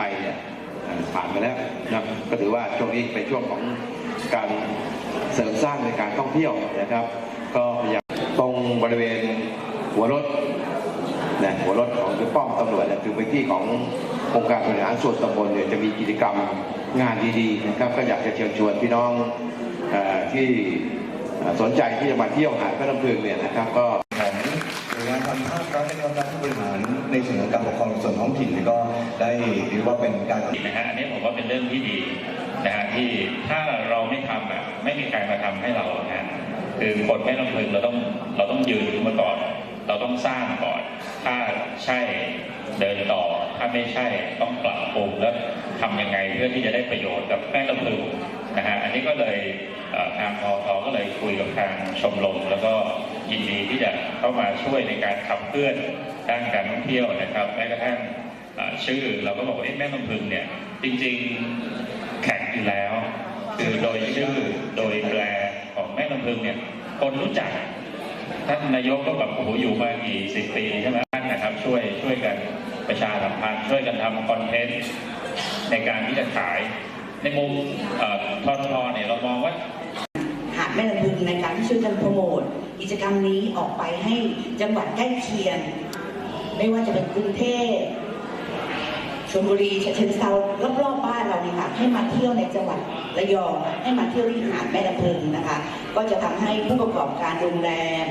ไปเนี่ยผ่านมาแล้วนะก็ถือว่าช่วงนี้เป็นช่วงของการเสริมสร้างในการท่องเที่ยวนะครับ ก็พยายามตรงบริเวณหัวรถนะหัวรถของคือป้อมตำรวจนี่ยคือพื้นที่ขององค์การบริหารส่วนตำบลเนี่ยจะมีกิจกรรมงานดีๆนะครับก็อยากจะเชิญชวนพี่น้องอที่สนใจที่จะมาเที่ยวหาดพระลำพึงเนี่ยนะครับก็ ของหน่วยงานทางภาครัฐและรัฐบริหารในส่วนของการปกครองส่วนท้องถิ่นก็ได้เรียกว่าเป็นการนะฮะอันนี้ผมว่าเป็นเรื่องที่ดีนะฮะที่ถ้าเราไม่ทำอะไม่มีใครมาทำให้เรานะฮะคือคนไม่ลำพึงเราต้องเราต้องยืนขึ้นมาก่อน เราต้องสร้างก่อน ถ้าใช่เดินต่อ ถ้าไม่ใช่ต้องปรับปรุงแล้วทำยังไงเพื่อที่จะได้ประโยชน์กับแม่ลำพึงนะฮะอันนี้ก็เลยอ่อทางพอก็เลยคุยกับทางชมรมแล้วก็ ยินดีที่จะเข้ามาช่วยในการขับเคลื่อนด้านการท่องเที่ยวนะครับแม้กระทั่งชื่อเราก็บอกว่าแม่ลำพึงเนี่ยจริงๆแข็งอยู่แล้ว คือโดยชื่อโดยแบรนด์ของแม่ลำพึงเนี่ยคนรู้จักท่านนายกก็แบบโอ้โหอยู่มากี่สิบปีใช่ไหมท่านนะครับช่วยช่วยกันประชาสัมพันธ์ช่วยกันทำคอนเทนต์ในการที่จะขายในมุมทอทอเนี่ยเรามองว่า แม่ลำพึงในการที่ช่วยกันโปรโมทกิจกรรมนี้ออกไปให้จังหวัดใกล้เคียง ไม่ว่าจะเป็นกรุงเทพชลบุรีฉะเชิงเซารอบๆบ้านเราเนี่ยค่ะให้มาเที่ยวในจังหวัดระยองให้มาเที่ยวที่หาดแม่ลำพึงนะคะ ก็จะทำให้ผู้ประกอบการโรงแรม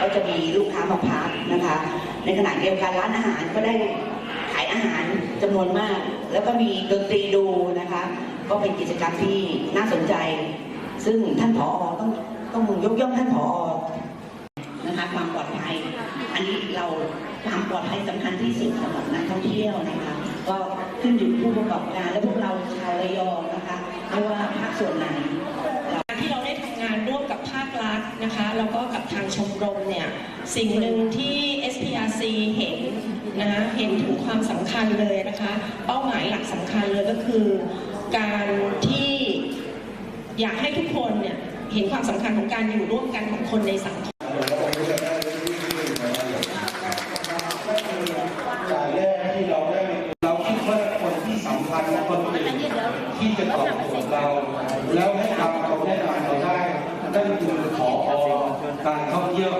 ก็จะมีลูกค้ามาพักนะคะ ในขณะเดียวกันร้านอาหารก็ได้ขายอาหารจำนวนมาก แล้วก็มีดนตรีดูนะคะ ก็เป็นกิจกรรมที่น่าสนใจ ซึ่งท่านผอต้องต้องยกย่องท่านผอนะคะความปลอดภัย อันนี้เราความปลอดภัยสำคัญที่สุดสำหรับนักท่องเที่ยวนะคะก็ขึ้นอยู่ผู้ประกอบการและพวกเราชาวระยองนะคะไม่ว่าภาคส่วนไหนการที่เราได้ทำงานร่วมกับภาครัฐนะคะแล้วก็กับทางชมรมเนี่ยสิ่งหนึ่งที่ SPRC เห็นนะคะเห็นถึงความสำคัญเลยนะคะ เป้าหมายหลักสำคัญเลยก็คือการที่ อยากให้ทุกคนเนี่ยเห็นความสำคัญของการอยู่ร่วมกันของคนในสังคมจากแรกที่เราได้เราคิดว่าคนที่สำคัญคนที่จะตอบโจทย์เรา แล้วให้ทำเราได้ทำเราได้นั่นคือขอการท่องเที่ยว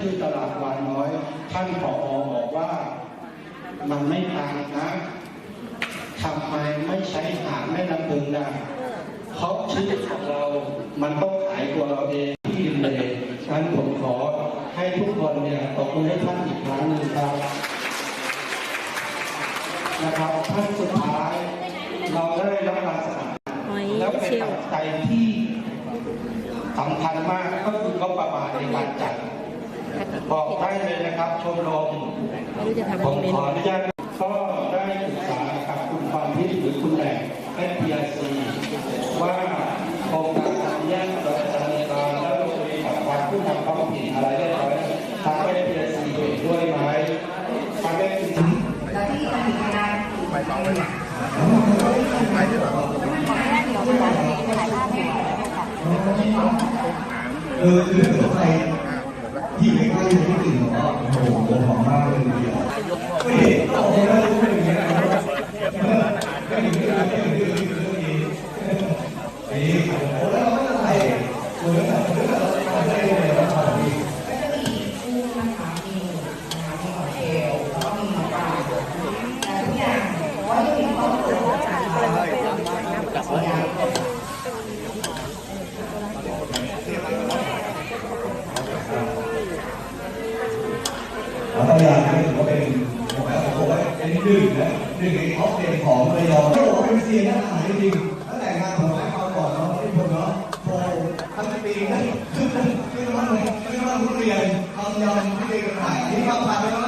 ที่ตลาดวานน้อย ท่านผอบอกว่ามันไม่ตางนะทำไมไม่ใช้หาดแม่ลำพึงนะ เพราะชื่อของเรา มันต้องขายตัวเราเองที่ดินเลยฉะนั้นผมขอให้ทุกคนเนี่ยตบมือให้ท่านอีกครั้งหนึ่งครับนะครับท่านสุดท้าย เราได้รับการสนับสนุนและเป็นปัจจัยที่สำคัญมากก็คืองบประมาณในการจัดบอกได้เลยนะครับชมรมผมขออนุญาตก็ได้ปรึกษากับคุณพรพิษหรือคุณแหลกและพีอาซีว่าโครงการทางแยกเราจะดำเนินการแล้วลงไปกับความผู้นำท้องถิ่นอะไรเรียบร้อยทางได้พีอาซีเห็นด้วยไหมทางได้พีอาซี เออคือถ้าใครที่ไม่ใกล้จะไม่กลิ่นหรอโอ้โหผมหอมมากเลยทีเดียวไม่เห็นโอ้โหแล้วรู้เป็นอย่างนี้นะครับเออไม่เห็นไม่เห็นไม่เห็นไม่เห็นไม่เห็นนี่โอ้โหแล้วเราไม่ต้องใส่เหมือนกับเหมือนกับเราทำได้เลยนะครับแล้วก็ ยานี่ถือว่าเป็นผมแบบอกว่าอันนี้ดื้อนะดื้อในออฟเต็มของระยองก็บอกว่าเป็นเซียนนะหายจริงตั้งแต่งานผมให้ความก่อนเนาะที่ผมเนาะโอ้ทั้งปีนั่นคือคือมันคือมันทุเรียนทำยำที่เด็กขายนี่มาผ่านไปแล้วนี่